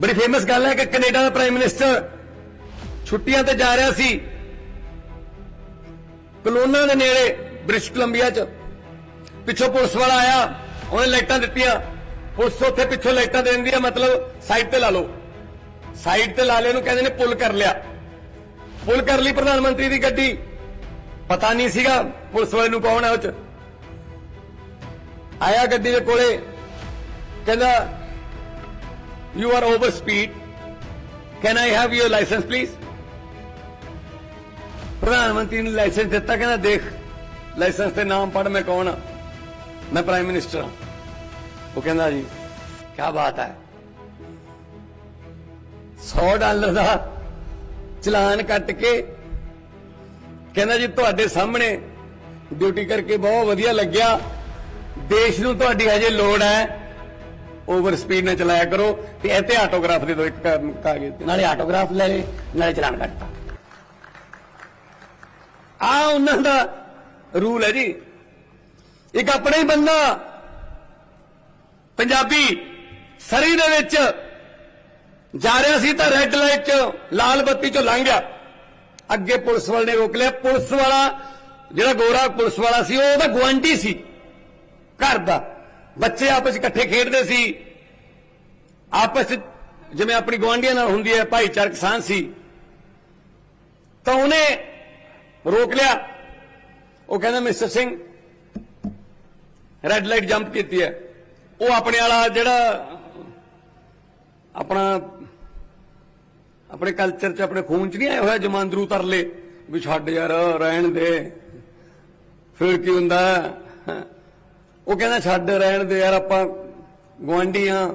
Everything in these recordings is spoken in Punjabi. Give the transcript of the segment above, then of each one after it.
ਬੜੀ ਫੇਮਸ ਗੱਲ ਹੈ ਕਿ ਕੈਨੇਡਾ ਦਾ ਪ੍ਰਾਈਮ ਮਿਨਿਸਟਰ ਛੁੱਟੀਆਂ ਤੇ ਜਾ ਰਿਹਾ ਸੀ। ਕਲੋਨਾ ਦੇ ਨੇੜੇ ਬ੍ਰਿਟਿਸ਼ ਕੋਲੰਬੀਆ 'ਚ। ਪਿੱਛੋਂ ਪੁਲਿਸ ਵਾਲਾ ਆਇਆ, ਉਹਨੇ ਲਾਈਟਾਂ ਦਿੱਤੀਆਂ। ਪੁਲਿਸ ਉੱਥੇ ਪਿੱਛੋਂ ਲਾਈਟਾਂ ਦੇਣ ਦਿੰਦੀ ਮਤਲਬ ਸਾਈਡ ਤੇ ਲਾ ਲਓ। ਸਾਈਡ ਤੇ ਲਾ ਲਿਆ ਨੂੰ ਕਹਿੰਦੇ ਨੇ ਪੁੱਲ ਕਰ ਲਿਆ। ਪੁੱਲ ਕਰ ਲਈ ਪ੍ਰਧਾਨ ਮੰਤਰੀ ਦੀ ਗੱਡੀ। ਪਤਾ ਨਹੀਂ ਸੀਗਾ ਪੁਲਿਸ ਵਾਲੇ ਨੂੰ ਕੌਣ ਹੈ ਉਹ 'ਚ। ਆਇਆ ਗੱਡੀ ਦੇ ਕੋਲੇ। ਕਹਿੰਦਾ You are over speed. Can I have your license, please? ਪ੍ਰਧਾਨ ਮੰਤਰੀ ਨੇ ਲਾਇਸੈਂਸ ਦਿੱਤਾ ਕਹਿੰਦਾ ਦੇਖ ਲਾਇਸੈਂਸ ਤੇ ਨਾਮ ਪੜ ਮੈਂ ਕੌਣ ਆ ਮੈਂ ਪ੍ਰਾਈਮ ਮਿਨਿਸਟਰ ਹਾਂ ਉਹ ਕਹਿੰਦਾ ਜੀ ਕੀ ਬਾਤ ਹੈ 100 ਡਾਲਰ ਦਾ ਚਲਾਨ ਕੱਟ ਕੇ ਕਹਿੰਦਾ ਜੀ ਤੁਹਾਡੇ ਸਾਹਮਣੇ ਡਿਊਟੀ ਕਰਕੇ ਬਹੁਤ ਵਧੀਆ ਲੱਗਿਆ। ਦੇਸ਼ ਨੂੰ ਤੁਹਾਡੀ ਹਜੇ ਲੋੜ ਹੈ। ਓਵਰ ਸਪੀਡ ਨਾਲ ਚਲਾਇਆ ਕਰੋ ਤੇ ਇੱਥੇ ਆਟੋਗ੍ਰਾਫ ਦੇ ਦਿਓ ਇੱਕ ਕਾਗਜ਼ ਨਾਲੇ ਆਟੋਗ੍ਰਾਫ ਲੈ ਲੈ ਨਾਲੇ ਚਲਾਨ ਕੱਟਤਾ ਆ ਉਹਨਾਂ ਦਾ ਰੂਲ ਹੈ ਜੀ। ਇੱਕ ਆਪਣਾ ਹੀ ਬੰਦਾ ਪੰਜਾਬੀ ਸਰੀ ਦੇ ਵਿੱਚ ਜਾ ਰਿਹਾ ਸੀ ਤਾਂ ਰੈੱਡ ਲਾਈਟ 'ਚ, ਲਾਲ ਬੱਤੀ 'ਚੋਂ ਲੰਘ ਗਿਆ। ਅੱਗੇ ਪੁਲਿਸ ਵਾਲੇ ਨੇ ਰੋਕ ਲਿਆ। ਪੁਲਿਸ ਵਾਲਾ, ਜਿਹੜਾ ਗੋਰਾ ਪੁਲਿਸ ਵਾਲਾ ਸੀ, ਉਹ ਉਹਦਾ ਗੁਆਂਢੀ ਸੀ। ਘਰ ਦਾ। ਬੱਚੇ ਆਪਸ ਇਕੱਠੇ ਖੇਡਦੇ ਸੀ। ਆਪਸ 'ਚ ਜਿਵੇਂ ਆਪਣੀ ਗੁਆਂਢੀਆਂ ਨਾਲ ਹੁੰਦੀ ਹੈ, ਭਾਈਚਾਰਕ ਸਾਂਝ ਸੀ। ਤਾਂ ਉਹਨੇ ਰੋਕ ਲਿਆ। ਉਹ ਕਹਿੰਦਾ, mister Singh red light jump ਕੀਤੀ ਹੈ। ਉਹ ਆਪਣੇ ਵਾਲਾ ਜਿਹੜਾ ਆਪਣਾ, ਆਪਣੇ ਕਲਚਰ 'ਚ, ਆਪਣੇ ਖੂਨ 'ਚ ਨਹੀਂ ਆਇਆ ਹੋਇਆ, ਜਮਾਂਦਰੂ ਤਰਲੇ। ਵੀ ਛੱਡ ਯਾਰ, ਰਹਿਣ ਦੇ। ਫਿਰ ਕੀ ਹੁੰਦਾ? ਉਹ ਕਹਿੰਦਾ ਛੱਡ ਰਹਿਣ ਦੇ ਯਾਰ, ਆਪਾਂ ਗਵਾਂਢੀ ਆ।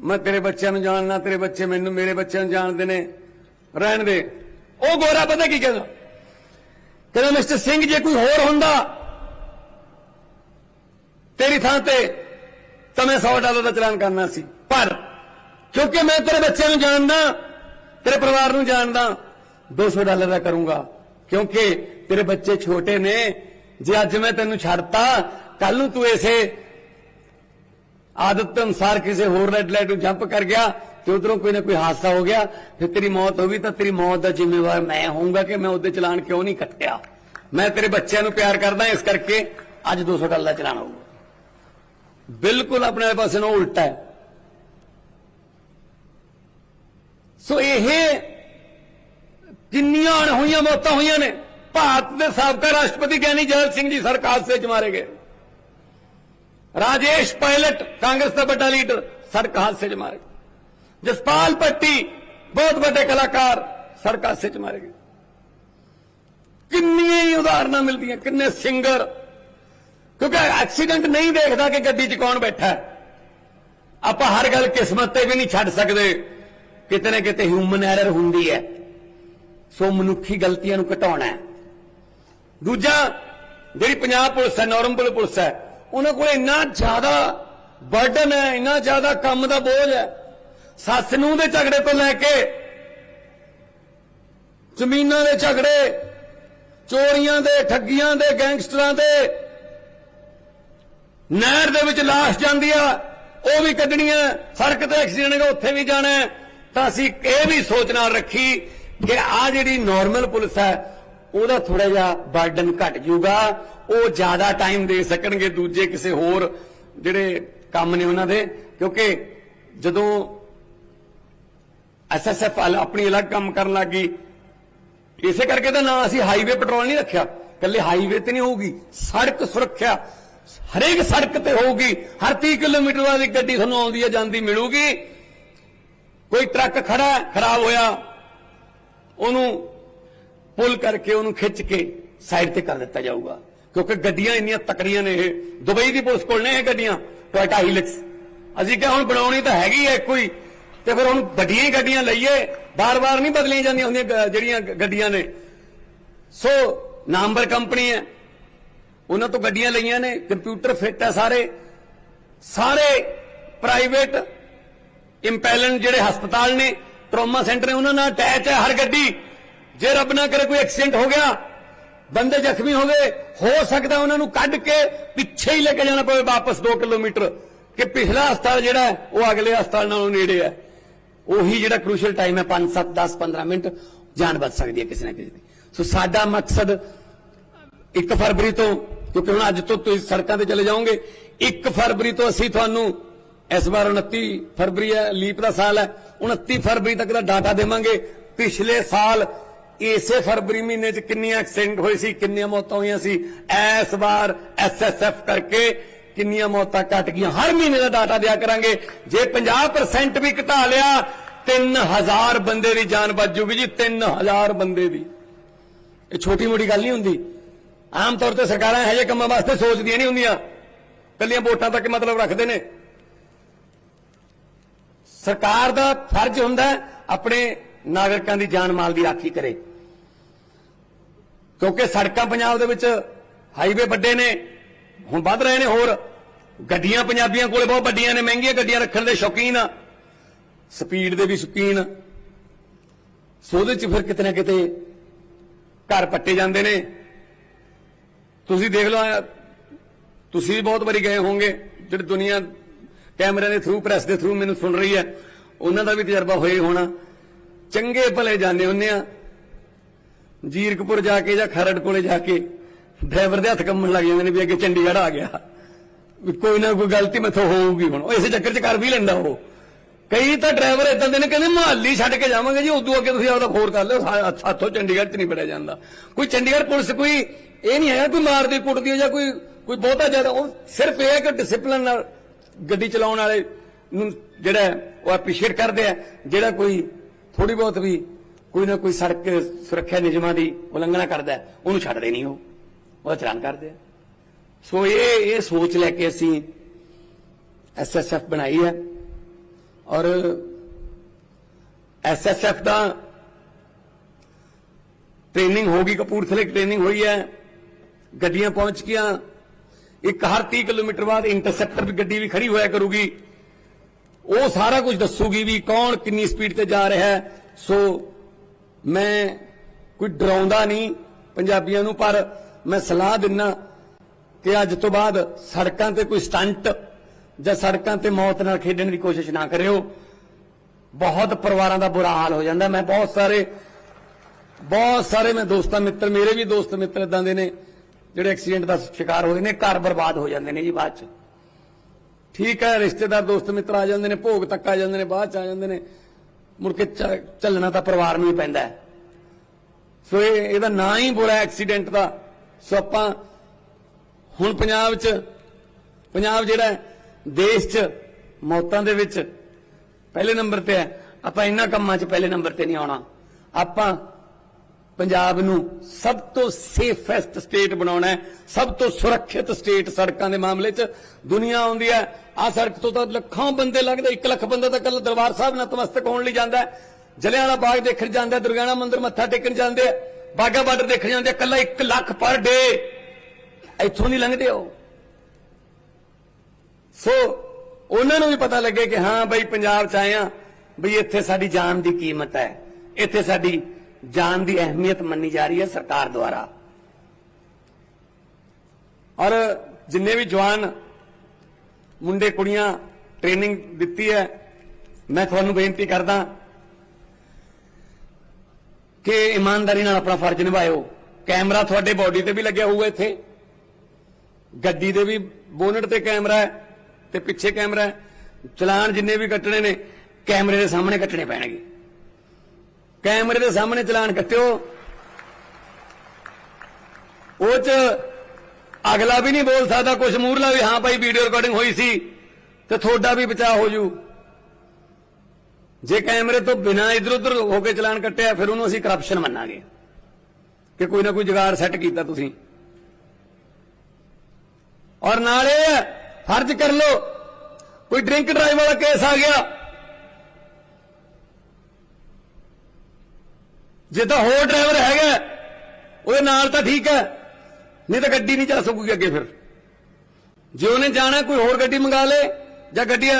ਮੈਂ ਤੇਰੇ ਬੱਚਿਆਂ ਨੂੰ ਜਾਣਨਾ, ਤੇਰੇ ਬੱਚੇ ਮੈਨੂੰ, ਮੇਰੇ ਬੱਚਿਆਂ ਨੂੰ ਜਾਣਦੇ ਨੇ। ਰਹਿਣ ਦੇ। ਉਹ ਗੋਰਾ ਪਤਾ ਕੀ ਕਹਿੰਦਾ? ਕਹਿੰਦਾ, ਮਿਸਟਰ ਸਿੰਘ, ਜੇ ਕੋਈ ਹੋਰ ਹੁੰਦਾ ਤੇਰੀ ਥਾਂ ਤੇ, ਤਾਂ ਮੈਂ 100 ਡਾਲਰ ਦਾ ਚਲਾਨ ਕਰਨਾ ਸੀ। ਪਰ ਕਿਉਂਕਿ ਮੈਂ ਤੇਰੇ ਬੱਚਿਆਂ ਨੂੰ ਜਾਣਦਾ, ਤੇਰੇ ਪਰਿਵਾਰ ਨੂੰ ਜਾਣਦਾ 200 ਡਾਲਰ ਦਾ ਕਰੂੰਗਾ। ਕਿਉਂਕਿ ਤੇਰੇ ਬੱਚੇ ਛੋਟੇ ਨੇ। ਜੇ ਅੱਜ ਮੈਂ ਤੈਨੂੰ ਛੱਡਤਾ ਕੱਲ ਨੂੰ ਤੂੰ ਇਸੇ ਆਦਤ ਅਨੁਸਾਰ ਕਿਸੇ ਹੋਰ ਰੈੱਡ ਲਾਈਟ ਨੂੰ ਜੰਪ ਕਰ ਗਿਆ ਤੇ ਉਧਰੋਂ ਕੋਈ ਨਾ ਕੋਈ ਹਾਦਸਾ ਹੋ ਗਿਆ, ਫਿਰ ਤੇਰੀ ਮੌਤ ਹੋ ਗਈ ਤਾਂ ਤੇਰੀ ਮੌਤ ਦਾ ਜ਼ਿੰਮੇਵਾਰ ਮੈਂ ਹੋਊਗਾ ਕਿ ਮੈਂ ਉਹਦੇ ਚਲਾਨ ਕਿਉਂ ਨਹੀਂ ਕੱਟਿਆ। ਮੈਂ ਤੇਰੇ ਬੱਚਿਆਂ ਨੂੰ ਪਿਆਰ ਕਰਦਾ, ਇਸ ਕਰਕੇ ਅੱਜ 200 ਡਾਲਰ ਦਾ ਚਲਾਨ ਹੋਊਗਾ। ਬਿਲਕੁਲ ਆਪਣੇ ਪਾਸੇ ਨੂੰ ਉਲਟਾ ਹੈ। ਸੋ ਇਹ ਕਿੰਨੀਆਂ ਅਣਹੋਈਆਂ ਮੌਤਾਂ ਹੋਈਆਂ ਨੇ। ਭਾਰਤ ਦੇ ਸਾਬਕਾ ਰਾਸ਼ਟਰਪਤੀ ਗਿਆਨੀ ਜੈਲ ਸਿੰਘ ਜੀ ਸਰਕਾਰ ਸੇ ਮਾਰੇ ਗਏ। ਰਾਜੇਸ਼ ਪਾਇਲਟ ਕਾਂਗਰਸ ਦਾ ਵੱਡਾ ਲੀਡਰ ਸੜਕ ਹਾਦਸੇ 'ਚ ਮਾਰੇ ਗਏ। ਜਸਪਾਲ ਪੱਟੀ ਬਹੁਤ ਵੱਡੇ ਕਲਾਕਾਰ ਸੜਕ ਹਾਦਸੇ 'ਚ ਮਾਰੇ ਗਏ ਕਿੰਨੀਆਂ ਹੀ ਉਦਾਹਰਨਾਂ ਮਿਲਦੀਆਂ ਕਿੰਨੇ ਸਿੰਗਰ ਕਿਉਂਕਿ ਐਕਸੀਡੈਂਟ ਨਹੀਂ ਦੇਖਦਾ ਕਿ ਗੱਡੀ 'ਚ ਕੌਣ ਬੈਠਾ ਆਪਾਂ ਹਰ ਗੱਲ ਕਿਸਮਤ ਤੇ ਵੀ ਨਹੀਂ ਛੱਡ ਸਕਦੇ ਕਿਤੇ ਨਾ ਕਿਤੇ ਹਿਊਮਨ ਐਰਰ ਹੁੰਦੀ ਹੈ ਸੋ ਮਨੁੱਖੀ ਗਲਤੀਆਂ ਨੂੰ ਘਟਾਉਣਾ ਹੈ ਦੂਜਾ ਜਿਹੜੀ ਪੰਜਾਬ ਪੁਲਿਸ ਹੈ ਨਾਰਮਲ ਪੁਲਿਸ ਹੈ ਉਹਨਾਂ ਕੋਲ ਇੰਨਾ ਜ਼ਿਆਦਾ ਬਰਡਨ ਹੈ, ਇੰਨਾ ਜ਼ਿਆਦਾ ਕੰਮ ਦਾ ਬੋਝ ਹੈ। ਸੱਸ ਨੂੰ ਦੇ ਝਗੜੇ ਤੋਂ ਲੈ ਕੇ ਜ਼ਮੀਨਾਂ ਦੇ ਝਗੜੇ, ਚੋਰੀਆਂ ਦੇ, ਠੱਗੀਆਂ ਦੇ, ਗੈਂਗਸਟਰਾਂ ਦੇ, ਨਹਿਰ ਦੇ ਵਿੱਚ ਲਾਸ਼ ਜਾਂਦੀ ਆ, ਉਹ ਵੀ ਕੱਢਣੀਆਂ, ਸੜਕ ਤੇ ਐਕਸੀਡੈਂਟ ਹੋ ਉੱਥੇ ਵੀ ਜਾਣਾ ਤਾਂ ਅਸੀਂ ਇਹ ਵੀ ਸੋਚ ਨਾਲ ਰੱਖੀ ਕਿ ਆ ਜਿਹੜੀ ਨਾਰਮਲ ਪੁਲਿਸ ਹੈ ਉਹਦਾ ਥੋੜਾ ਜਿਹਾ ਬਰਡਨ ਘਟ ਜਾਊਗਾ। ਉਹ ਜ਼ਿਆਦਾ ਟਾਈਮ ਦੇ ਸਕਣਗੇ ਦੂਜੇ ਕਿਸੇ ਹੋਰ ਜਿਹੜੇ ਕੰਮ ਨੇ ਉਹਨਾਂ ਦੇ। ਕਿਉਂਕਿ ਜਦੋਂ ਐਸਐਸਐਫ ਆਪਣੀ ਅਲੱਗ ਕੰਮ ਕਰਨ ਲੱਗੀ ਇਸੇ ਕਰਕੇ ਤਾਂ ਨਾ ਅਸੀਂ ਹਾਈਵੇ ਪੈਟਰੋਲ ਨਹੀਂ ਰੱਖਿਆ। ਕੱਲੇ ਹਾਈਵੇ ਤੇ ਨਹੀਂ ਹੋਊਗੀ, ਸੜਕ ਸੁਰੱਖਿਆ, ਹਰੇਕ ਸੜਕ ਤੇ ਹੋਊਗੀ। ਹਰ 30 ਕਿਲੋਮੀਟਰ ਬਾਅਦ ਗੱਡੀ ਤੁਹਾਨੂੰ ਆਉਂਦੀ ਹੈ ਜਾਂਦੀ ਮਿਲੂਗੀ। ਕੋਈ ਟਰੱਕ ਖੜਾ, ਖਰਾਬ ਹੋਇਆ, ਉਹਨੂੰ ਪੁਲ ਕਰਕੇ ਉਹਨੂੰ ਖਿੱਚ ਕੇ ਸਾਈਡ ਤੇ ਕਰ ਦਿੱਤਾ ਜਾਊਗਾ। ਕਿਉਂਕਿ ਗੱਡੀਆਂ ਇੰਨੀਆਂ ਤਕੜੀਆਂ ਨੇ ਇਹ। ਦੁਬਈ ਦੀ ਪੁਲਿਸ ਕੋਲ ਨੇ ਇਹ ਗੱਡੀਆਂ ਟੋਇਟਾ ਹੀਲਕਸ ਅਸੀਂ ਕਿਹਾ ਹੁਣ ਬਣਾਉਣੀ ਤਾਂ ਹੈਗੀ ਐ ਕੋਈ ਤੇ ਫਿਰ ਹੁਣ ਵੱਡੀਆਂ ਹੀ ਗੱਡੀਆਂ ਲਈਏ, ਬਾਰ-ਬਾਰ ਨਹੀਂ ਬਦਲੀਆਂ ਜਾਂਦੀਆਂ ਹੁੰਦੀਆਂ ਜਿਹੜੀਆਂ ਗੱਡੀਆਂ ਨੇ। ਸੋ ਨਾਮਵਰ ਕੰਪਨੀ ਹੈ। ਉਹਨਾਂ ਤੋਂ ਗੱਡੀਆਂ ਲਈਆਂ ਨੇ, ਕੰਪਿਊਟਰ ਫਿੱਟ ਹੈ ਸਾਰੇ। ਸਾਰੇ ਪ੍ਰਾਈਵੇਟ ਇੰਪੈਲਨ ਜਿਹੜੇ ਹਸਪਤਾਲ ਨੇ, ਟਰੋਮਾ ਸੈਂਟਰ ਨੇ, ਉਹਨਾਂ ਨਾਲ ਅਟੈਚ ਹੈ ਹਰ ਗੱਡੀ। ਜੇ ਰੱਬ ਨਾ ਕਰੇ ਕੋਈ ਐਕਸੀਡੈਂਟ ਹੋ ਗਿਆ, ਬੰਦੇ ਜ਼ਖਮੀ ਹੋ ਗਏ, ਹੋ ਸਕਦਾ ਉਹਨਾਂ ਨੂੰ ਕੱਢ ਕੇ ਪਿੱਛੇ ਹੀ ਲੈ ਕੇ ਜਾਣਾ ਪਵੇ ਵਾਪਸ 2 ਕਿਲੋਮੀਟਰ, ਕਿ ਪਿਛਲਾ ਹਸਪਤਾਲ ਜਿਹੜਾ ਉਹ ਅਗਲੇ ਹਸਪਤਾਲ ਨਾਲੋਂ ਨੇੜੇ ਹੈ। ਉਹੀ ਜਿਹੜਾ ਕ੍ਰੂਸ਼ੀਅਲ ਟਾਈਮ ਹੈ 5 7 10 15 ਮਿੰਟ, ਜਾਨ ਬਚ ਸਕਦੀ ਹੈ ਕਿਸੇ ਨਾ ਕਿਸੇ ਦੀ। ਸੋ ਸਾਡਾ ਮਕਸਦ 1 ਫਰਵਰੀ ਤੋਂ, ਕਿਉਂਕਿ ਹੁਣ ਅੱਜ ਤੋਂ ਤੁਸੀਂ ਸੜਕਾਂ ਤੇ ਚਲੇ ਜਾਓਗੇ 1 ਫਰਵਰੀ ਤੋਂ ਅਸੀਂ ਤੁਹਾਨੂੰ ਇਸ ਵਾਰ 29 ਫਰਵਰੀ ਹੈ ਲੀਪ ਦਾ ਸਾਲ ਹੈ 29 ਫਰਵਰੀ ਤੱਕ ਦਾ ਡਾਟਾ ਦੇਵਾਂਗੇ। ਪਿਛਲੇ ਸਾਲ ਇਸੇ ਫਰਵਰੀ ਮਹੀਨੇ 'ਚ ਕਿੰਨੀਆਂ ਐਕਸੀਡੈਂਟ ਹੋਏ ਸੀ, ਕਿੰਨੀਆਂ ਮੌਤਾਂ ਹੋਈਆਂ ਸੀ ਇਸ ਵਾਰ ਐਸਐਸਐਫ ਕਰਕੇ ਕਿੰਨੀਆਂ ਮੌਤਾਂ ਘਟ ਗਈਆਂ। ਹਰ ਮਹੀਨੇ ਦਾ ਡਾਟਾ ਦਿਆ ਕਰਾਂਗੇ। ਜੇ 50% ਵੀ ਘਟਾ ਲਿਆ 3000 ਬੰਦੇ ਦੀ ਜਾਨ ਬਚ ਜੂਗੀ ਜੀ 3000 ਬੰਦੇ ਦੀ। ਇਹ ਛੋਟੀ ਮੋਟੀ ਗੱਲ ਨਹੀਂ ਹੁੰਦੀ। ਆਮ ਤੌਰ ਤੇ ਸਰਕਾਰਾਂ ਇਹੋ ਜਿਹੇ ਕੰਮਾਂ ਵਾਸਤੇ ਸੋਚਦੀਆਂ ਨਹੀਂ ਹੁੰਦੀਆਂ। ਕੱਲੀਆਂ ਵੋਟਾਂ ਤੱਕ ਮਤਲਬ ਰੱਖਦੇ ਨੇ। ਸਰਕਾਰ ਦਾ ਫਰਜ਼ ਹੁੰਦਾ ਆਪਣੇ ਨਾਗਰਿਕਾਂ ਦੀ ਜਾਨ ਮਾਲ ਦੀ ਰਾਖੀ ਕਰੇ। ਕਿਉਂਕਿ ਸੜਕਾਂ ਪੰਜਾਬ ਦੇ ਵਿੱਚ ਹਾਈਵੇ ਵੱਡੇ ਨੇ, ਹੁਣ ਵੱਧ ਰਹੇ ਨੇ ਹੋਰ। ਗੱਡੀਆਂ ਪੰਜਾਬੀਆਂ ਕੋਲੇ ਬਹੁਤ ਵੱਡੀਆਂ ਨੇ, ਮਹਿੰਗੀਆਂ ਗੱਡੀਆਂ ਰੱਖਣ ਦੇ ਸ਼ੌਕੀਨ ਆ। ਸਪੀਡ ਦੇ ਵੀ ਸ਼ੌਕੀਨ। ਸੋ ਉਹਦੇ ਚ ਫਿਰ ਕਿਤੇ ਨਾ ਕਿਤੇ ਘਰ ਪੱਟੇ ਜਾਂਦੇ ਨੇ। ਤੁਸੀਂ ਦੇਖ ਲਓ, ਤੁਸੀਂ ਵੀ ਬਹੁਤ ਵਾਰੀ ਗਏ ਹੋਵੋਗੇ, ਜਿਹੜੀ ਦੁਨੀਆ ਕੈਮਰਿਆਂ ਦੇ ਥਰੂ ਪ੍ਰੈਸ ਦੇ ਥਰੂ ਮੈਨੂੰ ਸੁਣ ਰਹੀ ਹੈ। ਉਹਨਾਂ ਦਾ ਵੀ ਤਜਰਬਾ ਹੋਏ ਹੋਣਾ। ਚੰਗੇ ਭਲੇ ਜਾਣੇ ਹੁੰਨੇ ਆ। ਜੀਰਕਪੁਰ ਜਾ ਕੇ ਜਾਂ ਖਰੜ ਕੋਲੇ ਜਾ ਕੇ ਡਰਾਈਵਰ ਦੇ ਹੱਥ ਕੰਮਣ ਲੱਗ ਜਾਂਦੇ ਨੇ ਵੀ ਅੱਗੇ ਚੰਡੀਗੜ੍ਹ ਆ ਗਿਆ। ਵੀ ਕੋਈ ਨਾ ਕੋਈ ਗਲਤੀ ਮੈਥੋਂ ਹੋਊਗੀ ਹੁਣ। ਇਸੇ ਚੱਕਰ 'ਚ ਕਰ ਵੀ ਲੈਂਦਾ ਉਹ। ਕਈ ਤਾਂ ਡਰਾਈਵਰ ਇਦਾਂ ਦੇ ਨੇ ਕਹਿੰਦੇ ਮੁਹੱਲੀ ਛੱਡ ਕੇ ਜਾਵਾਂਗੇ ਜੀ, ਉਦੋਂ ਅੱਗੇ ਤੁਸੀਂ ਆਪਦਾ ਹੋਰ ਕਰ ਲਿਓ, ਸਾ- ਸਾਥੋਂ ਚੰਡੀਗੜ੍ਹ 'ਚ ਨਹੀਂ ਬੜਿਆ ਜਾਂਦਾ। ਕੋਈ ਚੰਡੀਗੜ੍ਹ ਪੁਲਿਸ ਕੋਈ ਇਹ ਨਹੀਂ ਹੈ ਕੋਈ ਮਾਰਦੀ ਕੁੱਟਦੀ ਹੈ ਜਾਂ ਕੋਈ ਕੋਈ ਬਹੁਤਾ ਜ਼ਿਆਦਾ ਉਹ ਸਿਰਫ ਇਹ ਹੈ ਕਿ ਡਿਸਪਲਿਨ ਨਾਲ ਗੱਡੀ ਚਲਾਉਣ ਵਾਲੇ ਨੂੰ ਜਿਹੜਾ ਉਹ ਐਪਰੀਸ਼ੀਏਟ ਕਰਦੇ ਆ। ਜਿਹੜਾ ਕੋਈ ਥੋੜੀ ਬਹੁਤ ਵੀ ਕੋਈ ਨਾ ਕੋਈ ਸੜਕ, ਸੁਰੱਖਿਆ ਨਿਯਮਾਂ ਦੀ ਉਲੰਘਣਾ ਕਰਦਾ ਉਹਨੂੰ ਛੱਡਦੇ ਨਹੀਂ ਉਹ। ਉਹ ਚਲਾਨ ਕਰਦੇ ਸੋ ਇਹ ਇਹ ਸੋਚ ਲੈ ਕੇ ਅਸੀਂ ਐਸਐਸਐਫ ਬਣਾਈ ਹੈ। ਔਰ ਐਸਐਸਐਫ ਦਾ ਟ੍ਰੇਨਿੰਗ ਹੋਗੀ ਕਪੂਰਥਲੇ ਟ੍ਰੇਨਿੰਗ ਹੋਈ ਹੈ। ਗੱਡੀਆਂ ਪਹੁੰਚ ਗਈਆਂ। ਇੱਕ ਹਰ 30 ਕਿਲੋਮੀਟਰ ਬਾਅਦ ਇੰਟਰਸੈਪਟਰ ਵੀ ਗੱਡੀ ਵੀ ਖੜੀ ਹੋਇਆ ਕਰੂਗੀ। ਉਹ ਸਾਰਾ ਕੁਝ ਦੱਸੂਗੀ ਵੀ ਕੌਣ ਕਿੰਨੀ ਸਪੀਡ ਤੇ ਜਾ ਰਿਹਾ ਹੈ। ਸੋ ਮੈਂ ਕੋਈ ਡਰਾਉਂਦਾ ਨਹੀਂ ਪੰਜਾਬੀਆਂ ਨੂੰ, ਪਰ ਮੈਂ ਸਲਾਹ ਦਿੰਨਾ ਕਿ ਅੱਜ ਤੋਂ ਬਾਅਦ ਸੜਕਾਂ ਤੇ ਕੋਈ ਸਟੰਟ ਜਾਂ ਸੜਕਾਂ ਤੇ ਮੌਤ ਨਾਲ ਖੇਡਣ ਦੀ ਕੋਸ਼ਿਸ਼ ਨਾ ਕਰਿਓ। ਬਹੁਤ ਪਰਿਵਾਰਾਂ ਦਾ ਬੁਰਾ ਹਾਲ ਹੋ ਜਾਂਦਾ। ਮੈਂ ਬਹੁਤ ਸਾਰੇ ਬਹੁਤ ਸਾਰੇ ਮੈਂ ਦੋਸਤਾਂ, ਮਿੱਤਰ, ਮੇਰੇ ਵੀ ਦੋਸਤ, ਮਿੱਤਰ ਇਦਾਂ ਦੇ ਨੇ, ਜਿਹੜੇ ਐਕਸੀਡੈਂਟ ਦਾ ਸ਼ਿਕਾਰ ਹੋਏ ਨੇ, ਘਰ ਬਰਬਾਦ ਹੋ ਜਾਂਦੇ ਨੇ ਜੀ ਬਾਅਦ ਚ। ਠੀਕ ਹੈ, ਰਿਸ਼ਤੇਦਾਰ, ਦੋਸਤ, ਮਿੱਤਰ ਆ ਜਾਂਦੇ ਨੇ, ਭੋਗ ਤੱਕ ਆ ਜਾਂਦੇ ਨੇ, ਬਾਅਦ ਚ ਆ ਜਾਂਦੇ ਨੇ। ਮੁੜ ਕੇ ਚ- ਚੱਲਣਾ ਤਾਂ ਪਰਿਵਾਰ ਨੂੰ ਹੀ ਪੈਂਦਾ ਹੈ। ਸੋ ਇਹ, ਇਹਦਾ ਨਾਂ ਹੀ ਬੁਰਾ ਐਕਸੀਡੈਂਟ ਦਾ। ਸੋ ਆਪਾਂ ਹੁਣ ਪੰਜਾਬ 'ਚ, ਪੰਜਾਬ ਜਿਹੜਾ ਦੇਸ਼ 'ਚ ਮੌਤਾਂ ਦੇ ਵਿੱਚ ਪਹਿਲੇ ਨੰਬਰ ਤੇ ਹੈ। ਆਪਾਂ ਇਹਨਾਂ ਕੰਮਾਂ 'ਚ ਪਹਿਲੇ ਨੰਬਰ ਤੇ ਨਹੀਂ ਆਉਣਾ। ਆਪਾਂ ਪੰਜਾਬ ਨੂੰ ਸਭ ਤੋਂ ਸੇਫੈਸਟ ਸਟੇਟ ਬਣਾਉਣਾ ਹੈ, ਸਭ ਤੋਂ ਸੁਰੱਖਿਅਤ ਸਟੇਟ ਸੜਕਾਂ ਦੇ ਮਾਮਲੇ 'ਚ ਦੁਨੀਆ ਆਉਂਦੀ ਹੈ। ਆ ਸੜਕ ਤੋਂ ਤਾਂ ਲੱਖਾਂ ਬੰਦੇ ਲੱਗਦੇ 1 ਲੱਖ ਬੰਦਾ ਤਾਂ ਕੱਲ ਦਰਬਾਰ ਸਾਹਿਬ ਨਤਮਸਤਕ ਹੋਣ ਲਈ ਜਾਂਦਾ ਹੈ। ਜਲਿਆਂਵਾਲਾ ਬਾਗ ਦੇਖਣ ਜਾਂਦਾ ਦੁਰਗਿਆਣਾ ਮੰਦਿਰ ਮੱਥਾ ਟੇਕਣ ਜਾਂਦੇ ਆ ਬਾਗਾ ਬਾਰਡਰ ਦੇਖਣ ਜਾਂਦੇ ਆ ਕੱਲਾ 1 ਲੱਖ ਪਰ ਡੇ। ਇੱਥੋਂ ਨਹੀਂ ਲੰਘਦੇ ਉਹ। ਸੋ ਉਹਨਾਂ ਨੂੰ ਵੀ ਪਤਾ ਲੱਗੇ ਕਿ ਹਾਂ ਬਈ ਪੰਜਾਬ ਚ ਆਏ ਆ ਬਈ ਇੱਥੇ ਸਾਡੀ ਜਾਨ ਦੀ ਕੀਮਤ ਹੈ, ਇੱਥੇ ਸਾਡੀ ਜਾਨ ਦੀ ਅਹਿਮੀਅਤ ਮੰਨੀ ਜਾ ਰਹੀ ਹੈ ਸਰਕਾਰ ਦੁਆਰਾ। ਔਰ ਜਿੰਨੇ ਵੀ ਜਵਾਨ ਮੁੰਡੇ, ਕੁੜੀਆਂ ਟ੍ਰੇਨਿੰਗ ਦਿੱਤੀ ਹੈ, ਮੈਂ ਤੁਹਾਨੂੰ ਬੇਨਤੀ ਕਰਦਾ ਕਿ ਇਮਾਨਦਾਰੀ ਨਾਲ ਆਪਣਾ ਫਰਜ਼ ਨਿਭਾਇਓ। ਕੈਮਰਾ ਤੁਹਾਡੇ ਬਾਡੀ ਤੇ ਵੀ ਲੱਗਿਆ ਹੋਊਗਾ ਇੱਥੇ। ਗੱਡੀ ਦੇ ਵੀ ਬੋਨਟ ਤੇ ਕੈਮਰਾ ਹੈ ਤੇ ਪਿੱਛੇ ਕੈਮਰਾ ਹੈ। ਚਲਾਨ ਜਿੰਨੇ ਵੀ ਕੱਟਣੇ ਨੇ, ਕੈਮਰੇ ਦੇ ਸਾਹਮਣੇ ਕੱਟਣੇ ਪੈਣਗੇ। ਕੈਮਰੇ ਦੇ ਸਾਹਮਣੇ ਚਲਾਨ ਕੱਟਿਓ। ਉਹ ਚ ਅਗਲਾ ਵੀ ਨਹੀਂ ਬੋਲ ਸਕਦਾ ਕੁਝ ਮੂਰਲਾ ਵੀ, ਹਾਂ ਭਾਈ ਵੀਡੀਓ ਰਿਕਾਰਡਿੰਗ ਹੋਈ ਸੀ, ਤੇ ਤੁਹਾਡਾ ਵੀ ਬਚਾਅ ਹੋ ਜੂ। ਜੇ ਕੈਮਰੇ ਤੋਂ ਬਿਨਾ ਇਧਰ ਉਧਰ ਹੋ ਕੇ ਚਲਾਨ ਕੱਟਿਆ, ਫਿਰ ਉਹਨੂੰ ਅਸੀਂ ਕਰਪਸ਼ਨ ਮੰਨਾਂਗੇ। ਕਿ ਕੋਈ ਨਾ ਕੋਈ ਜੁਗਾੜ ਸੈੱਟ ਕੀਤਾ ਤੁਸੀਂ। ਔਰ ਨਾਲੇ ਫਰਜ਼ ਕਰ ਲੋ ਕੋਈ ਡਰਿੰਕ ਡਰਾਈਵ ਵਾਲਾ ਕੇਸ ਆ ਗਿਆ। ਜੇ ਤਾਂ ਹੋਰ ਡਰਾਈਵਰ ਹੈਗਾ, ਉਹਦੇ ਨਾਲ ਤਾਂ ਠੀਕ ਹੈ। ਨਹੀਂ ਤਾਂ ਗੱਡੀ ਨਹੀਂ ਚੱਲ ਸਕੂਗੀ ਅੱਗੇ ਫਿਰ। ਜੇ ਉਹਨੇ ਜਾਣਾ, ਕੋਈ ਹੋਰ ਗੱਡੀ ਮੰਗਾ ਲੇ, ਜਾਂ ਗੱਡੀ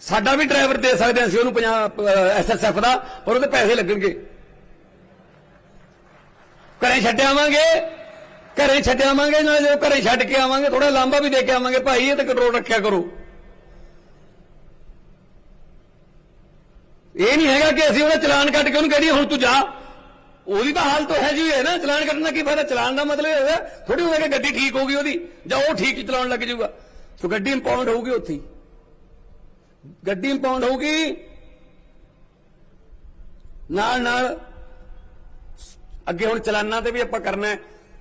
ਸਾਡਾ ਵੀ ਡਰਾਈਵਰ ਦੇ ਸਕਦੇ ਹਾਂ ਅਸੀਂ ਉਹਨੂੰ ਪੰਜਾਬ ਐਸਐਸਐਫ ਦਾ, ਪਰ ਉਹਦੇ ਪੈਸੇ ਲੱਗਣਗੇ। ਘਰੇ ਛੱਡ ਆਵਾਂਗੇ, ਘਰੇ ਛੱਡ ਆਵਾਂਗੇ, ਨਾਲ ਜਦੋਂ ਘਰੇ ਛੱਡ ਕੇ ਆਵਾਂਗੇ ਥੋੜਾ ਲਾਂਬਾ ਵੀ ਦੇ ਕੇ ਆਵਾਂਗੇ, ਭਾਈ ਇਹ ਤੇ ਕੰਟਰੋਲ ਰੱਖਿਆ ਕਰੋ। ਇਹ ਨਹੀਂ ਹੈਗਾ ਕਿ ਅਸੀਂ ਉਹਦਾ ਚਲਾਨ ਕੱਟ ਕੇ ਉਹਨੂੰ ਕਹਿ ਦਈਏ, ਹੁਣ ਤੂੰ ਜਾ। ਉਹਦੀ ਤਾਂ ਹਾਲਤ ਹੈ ਜੀ ਹੈ ਨਾ, ਚਲਾਨ ਕੱਟਣਾ ਕੀ ਫਾਇਦਾ? ਚਲਾਨ ਦਾ ਮਤਲਬ ਇਹ ਹੋਇਆ ਥੋੜੀ ਹੁੰਦਾ ਕਿ ਗੱਡੀ ਠੀਕ ਹੋਊਗੀ ਉਹਦੀ, ਜਾਂ ਉਹ ਠੀਕ ਚਲਾਉਣ ਲੱਗ ਜਾਊਗਾ। ਸੋ ਗੱਡੀ ਇੰਪਾਊਂਡ ਹੋਊਗੀ ਉੱਥੇ ਗੱਡੀ ਇੰਪਾਊਂਡ ਹੋਊਗੀ, ਨਾਲ ਨਾਲ ਅੱਗੇ ਹੁਣ ਚਲਾਨਾਂ ਤੇ ਵੀ ਆਪਾਂ ਕਰਨਾ ਹੈ।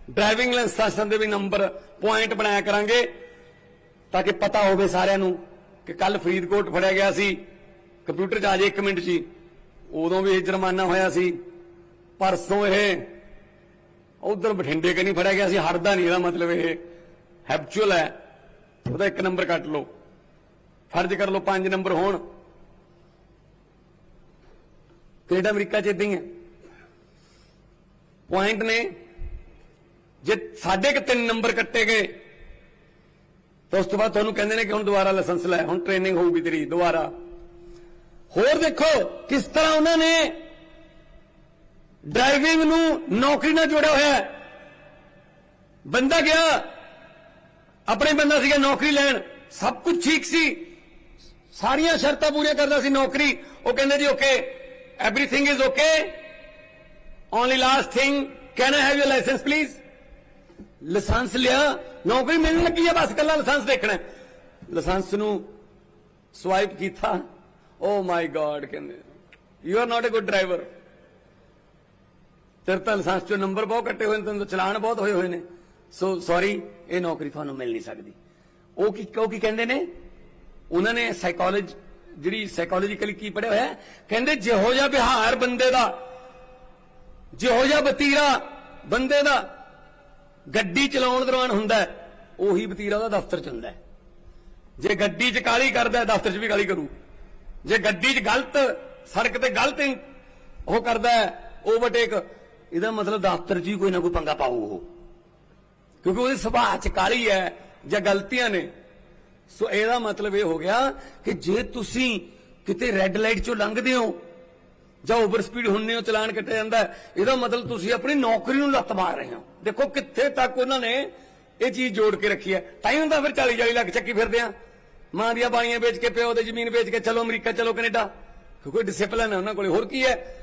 ਡਰਾਈਵਿੰਗ ਲਾਇਸੈਂਸ ਦੇ ਵੀ ਨੰਬਰ ਪੁਆਇੰਟ ਬਣਾਇਆ ਕਰਾਂਗੇ, ਤਾਂ ਕਿ ਪਤਾ ਹੋਵੇ ਸਾਰਿਆਂ ਨੂੰ ਕਿ ਕੱਲ ਫਰੀਦਕੋਟ ਫੜਿਆ ਗਿਆ ਸੀ। ਕੰਪਿਊਟਰ 'ਚ ਆ ਜੇ 1 ਮਿੰਟ 'ਚ ਹੀ ਉਦੋਂ ਵੀ ਇਹ ਜੁਰਮਾਨਾ ਹੋਇਆ ਸੀ। ਪਰਸੋਂ ਇਹ ਉਧਰ ਬਠਿੰਡੇ ਕਿ ਨਹੀਂ ਫੜਿਆ ਗਿਆ ਸੀ। ਹਟਦਾ ਨਹੀਂ ਇਹਦਾ ਮਤਲਬ ਇਹ। ਹੈਬਚੁਅਲ ਹੈ। ਉਹਦਾ ਇੱਕ ਨੰਬਰ ਕੱਟ ਲਓ। ਫਰਜ਼ ਕਰ ਲਓ ਪੰਜ ਨੰਬਰ ਹੋਣ। ਕੈਨੇਡਾ ਅਮਰੀਕਾ 'ਚ ਇਦਾਂ ਹੀ ਹੈ? ਪੁਆਇੰਟ ਨੇ, ਜੇ ਸਾਡੇ ਕਿ ਤਿੰਨ ਨੰਬਰ ਕੱਟੇ ਗਏ, ਤਾਂ ਉਸ ਤੋਂ ਬਾਅਦ ਤੁਹਾਨੂੰ ਕਹਿੰਦੇ ਨੇ ਕਿ ਹੁਣ ਦੁਬਾਰਾ ਲਾਇਸੈਂਸ ਲੈ। ਹੁਣ ਟ੍ਰੇਨਿੰਗ ਹੋਊਗੀ ਤੇਰੀ, ਦੁਬਾਰਾ। ਹੋਰ ਦੇਖੋ ਕਿਸ ਤਰ੍ਹਾਂ ਉਹਨਾਂ ਨੇ ਡਰਾਈਵਿੰਗ ਨੂੰ ਨੌਕਰੀ ਨਾਲ ਜੋੜਿਆ ਹੋਇਆ ਹੈ। ਬੰਦਾ ਗਿਆ, ਆਪਣੇ ਬੰਦਾ ਸੀਗਾ ਨੌਕਰੀ ਲੈਣ, ਸਭ ਕੁਝ ਠੀਕ ਸੀ। ਸਾਰੀਆਂ ਸ਼ਰਤਾਂ ਪੂਰੀਆਂ ਕਰਦਾ ਸੀ ਨੌਕਰੀ। ਉਹ ਕਹਿੰਦੇ ਜੀ okay everything is okay only last thing can I have your license please license ਲਿਆ। ਨੌਕਰੀ ਮਿਲਣ ਲੱਗੀ ਹੈ ਬਸ ਕੱਲਾ ਲਾਇਸੈਂਸ ਦੇਖਣਾ। ਲਾਇਸੈਂਸ ਨੂੰ ਸਵਾਈਪ ਕੀਤਾ। ਓ ਮਾਈ ਗॉड ਕਹਿੰਦੇ। You are not a good driver ਤੇਰੇ ਤਾਂ ਲਾਇਸੈਂਸ ਚੋਂ ਨੰਬਰ ਬਹੁਤ ਕੱਟੇ ਹੋਏ ਨੇ, ਤੈਨੂੰ ਚਲਾਨ ਬਹੁਤ ਹੋਏ ਹੋਏ ਨੇ। ਸੋ ਸੌਰੀ ਇਹ ਨੌਕਰੀ ਤੁਹਾਨੂੰ ਮਿਲ ਨਹੀਂ ਸਕਦੀ। ਉਹ ਕੀ ਉਹ ਕੀ ਕਹਿੰਦੇ ਨੇ? ਉਹਨਾਂ ਨੇ ਸਾਈਕੋਲੋਜੀ ਜਿਹੜੀ ਸਾਈਕੋਲੋਜੀਕਲੀ ਕੀ ਪੜਿਆ ਹੋਇਆ ਕਹਿੰਦੇ, ਜਿਹੋ ਜਿਹਾ ਵਿਹਾਰ ਬੰਦੇ ਦਾ, ਜਿਹੋ ਜਿਹਾ ਬਤੀਰਾ ਬੰਦੇ ਦਾ ਗੱਡੀ ਚਲਾਉਣ ਦੌਰਾਨ ਹੁੰਦਾ ਉਹੀ ਬਤੀਰਾ ਉਹਦਾ ਦਫ਼ਤਰ ਚ ਹੁੰਦਾ ਜੇ ਗੱਡੀ 'ਚ ਕਾਲੀ ਕਰਦਾ ਦਫ਼ਤਰ 'ਚ ਵੀ ਕਾਲੀ ਕਰੂ। ਜੇ ਗੱਡੀ 'ਚ ਗਲਤ, ਸੜਕ ਤੇ ਗਲਤ ਹੀ ਉਹ ਕਰਦਾ ਓਵਰਟੇਕ ਇਹਦਾ ਮਤਲਬ ਦਫ਼ਤਰ 'ਚ ਹੀ ਕੋਈ ਨਾ ਕੋਈ ਪੰਗਾ ਪਾਉ ਉਹ। ਕਿਉਂਕਿ ਉਹਦੇ ਸੁਭਾਅ 'ਚ ਕਾਲੀ ਹੈ, ਜਾਂ ਗਲਤੀਆਂ ਨੇ। ਸੋ ਇਹਦਾ ਮਤਲਬ ਇਹ ਹੋ ਗਿਆ ਕਿ ਜੇ ਤੁਸੀਂ ਕਿਤੇ ਰੈੱਡ ਲਾਈਟ 'ਚੋਂ ਲੰਘਦੇ ਹੋ, ਜਾਂ ਓਵਰ ਸਪੀਡ ਹੁੰਨੇ ਹੋ, ਚਲਾਨ ਕੱਟਿਆ ਜਾਂਦਾ ਇਹਦਾ ਮਤਲਬ ਤੁਸੀਂ ਆਪਣੀ ਨੌਕਰੀ ਨੂੰ ਲੱਤ ਮਾਰ ਰਹੇ ਹੋ। ਦੇਖੋ ਕਿੱਥੇ ਤੱਕ ਉਹਨਾਂ ਨੇ ਇਹ ਚੀਜ਼ ਜੋੜ ਕੇ ਰੱਖੀ ਹੈ। ਤਾਂ ਹੀ ਹੁੰਦਾ ਫਿਰ 40 40 ਲੱਖ ਚੱਕੀ ਫਿਰਦੇ ਆ। ਮਾਂ ਦੀਆਂ ਬਾਈਆਂ ਵੇਚ ਕੇ, ਪਿਓ ਦੇ ਜ਼ਮੀਨ ਵੇਚ ਕੇ, ਚਲੋ ਅਮਰੀਕਾ, ਚਲੋ ਕੈਨੇਡਾ। ਕਿਉਂਕਿ ਡਿਸਪਲਿਨ ਹੈ ਉਹਨਾਂ ਕੋਲੇ। ਹੋਰ ਕੀ ਹੈ?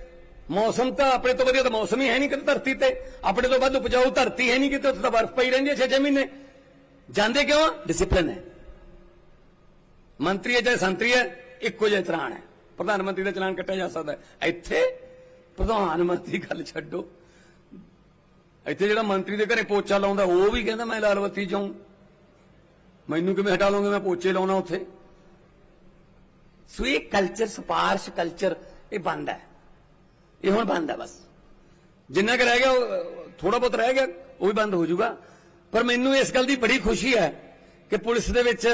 ਮੌਸਮ ਤਾਂ ਆਪਣੇ ਤੋਂ ਵਧੀਆ ਤਾਂ ਮੌਸਮ ਹੀ ਹੈ ਨਹੀਂ ਕਿਤੇ ਧਰਤੀ ਤੇ। ਆਪਣੇ ਤੋਂ ਵੱਧ ਉਪਜਾਊ ਧਰਤੀ ਹੈ ਨਹੀਂ ਕਿਤੇ, ਉੱਥੇ ਤਾਂ ਬਰਫ਼ ਪਈ ਰਹਿੰਦੀ ਹੈ 6-6 ਮਹੀਨੇ। ਜਾਂਦੇ ਕਿਉਂ? ਡਿਸਪਲਿਨ ਹੈ। ਮੰਤਰੀ ਹੈ ਚਾਹੇ ਸੰਤਰੀ ਹੈ, ਇੱਕੋ ਜਿਹਾ ਚਲਾਨ ਹੈ। ਪ੍ਰਧਾਨ ਮੰਤਰੀ ਦਾ ਚਲਾਨ ਕੱਟਿਆ ਜਾ ਸਕਦਾ ਹੈ। ਇੱਥੇ ਪ੍ਰਧਾਨ ਮੰਤਰੀ ਗੱਲ ਛੱਡੋ। ਇੱਥੇ ਜਿਹੜਾ ਮੰਤਰੀ ਦੇ ਘਰੇ ਪੋਚਾ ਲਾਉਂਦਾ, ਉਹ ਵੀ ਕਹਿੰਦਾ, ਮੈਂ ਲਾਲਵਤੀ ਬੱਤੀ ਜਾਉਂ ਮੈਨੂੰ ਕਿਵੇਂ ਹਟਾ ਲਓਗੇ? ਮੈਂ ਪੋਚੇ ਲਾਉਣਾ ਉੱਥੇ। ਸੋ ਇਹ ਕਲਚਰ ਸਪਾਰਸ਼ ਕਲਚਰ ਇਹ ਬੰਦ ਹੈ। ਇਹ ਹੁਣ ਬੰਦ ਹੈ ਬਸ। ਜਿੰਨਾ ਕੁ ਰਹਿ ਗਿਆ ਥੋੜਾ ਬਹੁਤ ਰਹਿ ਗਿਆ ਉਹ ਵੀ ਬੰਦ ਹੋ ਜਾਊਗਾ। ਪਰ ਮੈਨੂੰ ਇਸ ਗੱਲ ਦੀ ਬੜੀ ਖੁਸ਼ੀ ਹੈ ਕਿ ਪੁਲਿਸ ਦੇ ਵਿੱਚ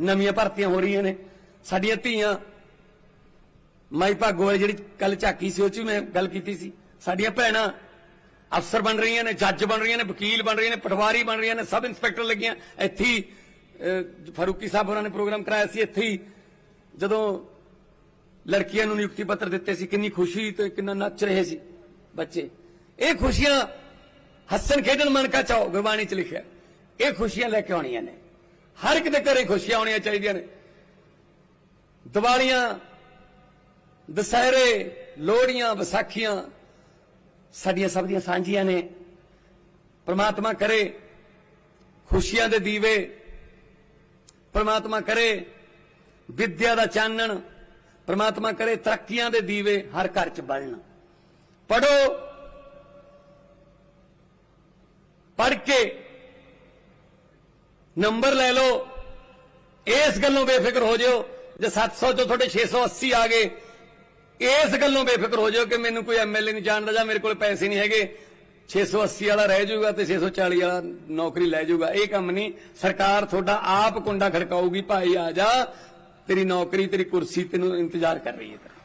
ਨਵੀਆਂ ਭਰਤੀਆਂ ਹੋ ਰਹੀਆਂ ਨੇ। ਸਾਡੀਆਂ ਧੀਆਂ ਮਾਈ ਭਾਗੋ ਵਾਲੀ ਜਿਹੜੀ ਕੱਲ ਝਾਕੀ ਸੀ ਉਹ ਚ ਵੀ ਮੈਂ ਗੱਲ ਕੀਤੀ ਸੀ। ਸਾਡੀਆਂ ਭੈਣਾਂ ਅਫਸਰ ਬਣ ਰਹੀਆਂ ਨੇ ਜੱਜ ਬਣ ਰਹੀਆਂ ਨੇ ਵਕੀਲ ਬਣ ਰਹੀਆਂ ਨੇ ਪਟਵਾਰੀ ਬਣ ਰਹੀਆਂ ਨੇ ਸਬ ਇੰਸਪੈਕਟਰ ਲੱਗੀਆਂ। ਇੱਥੇ ਫਾਰੂਕੀ ਸਾਹਿਬ ਉਹਨਾਂ ਨੇ ਪ੍ਰੋਗਰਾਮ ਕਰਾਇਆ ਸੀ ਇੱਥੇ ਹੀ। ਜਦੋਂ ਲੜਕੀਆਂ ਨੂੰ ਨਿਯੁਕਤੀ ਪੱਤਰ ਦਿੱਤੇ ਸੀ, ਕਿੰਨੀ ਖੁਸ਼ੀ ਤੇ ਕਿੰਨਾ ਨੱਚ ਰਹੇ ਸੀ ਬੱਚੇ। ਇਹ ਖੁਸ਼ੀਆਂ ਹੱਸਣ ਖੇਡਣ ਮਨ ਕਾ ਚਾਓ ਗੁਰਬਾਣੀ ਚ ਲਿਖਿਆ। ਇਹ ਖੁਸ਼ੀਆਂ ਲੈ ਕੇ ਆਉਣੀਆਂ ਨੇ। ਹਰ ਇੱਕ ਦੇ ਘਰੇ ਖੁਸ਼ੀਆਂ ਆਉਣੀਆਂ ਚਾਹੀਦੀਆਂ ਨੇ। ਦੀਵਾਲੀਆਂ, ਦਸਹਿਰੇ, ਲੋਹੜੀਆਂ, ਵਿਸਾਖੀਆਂ ਸਾਡੀਆਂ ਸਭ ਦੀਆਂ ਸਾਂਝੀਆਂ ਨੇ। ਪ੍ਰਮਾਤਮਾ ਕਰੇ, ਖੁਸ਼ੀਆਂ ਦੇ ਦੀਵੇ ਪ੍ਰਮਾਤਮਾ ਕਰੇ, ਵਿਦਿਆ ਦਾ ਚਾਨਣ, ਪ੍ਰਮਾਤਮਾ ਕਰੇ ਤਰੱਕੀਆਂ ਦੇ ਦੀਵੇ ਹਰ ਘਰ 'ਚ ਬਲਣ। ਪੜੋ ਪੜ ਕੇ ਨੰਬਰ ਲੈ ਲਓ, ਇਸ ਗੱਲੋਂ ਬੇਫਿਕਰ ਹੋ ਜਿਓ, ਜੇ 700 ਚੋਂ ਤੁਹਾਡੇ 680 ਆ ਗਏ, ਇਸ ਗੱਲੋਂ ਬੇਫਿਕਰ ਹੋ ਜਾਓ ਕਿ ਮੈਨੂੰ ਕੋਈ ਐਮਐਲਏ ਨਹੀਂ ਜਾਣਦਾ ਜਾਂ ਮੇਰੇ ਕੋਲ ਪੈਸੇ ਨਹੀਂ ਹੈਗੇ 680 ਵਾਲਾ ਰਹਿ ਜਾਊਗਾ ਤੇ 640 ਵਾਲਾ ਨੌਕਰੀ ਲੈ ਜਾਊਗਾ। ਇਹ ਕੰਮ ਨਹੀਂ। ਸਰਕਾਰ ਤੁਹਾਡਾ ਆਪ ਕੁੰਡਾ ਖੜਕਾਊਗੀ, ਭਾਈ ਆ ਜਾ, ਤੇਰੀ ਨੌਕਰੀ, ਤੇਰੀ ਕੁਰਸੀ ਤੈਨੂੰ ਇੰਤਜ਼ਾਰ ਕਰ ਰਹੀ ਹੈ।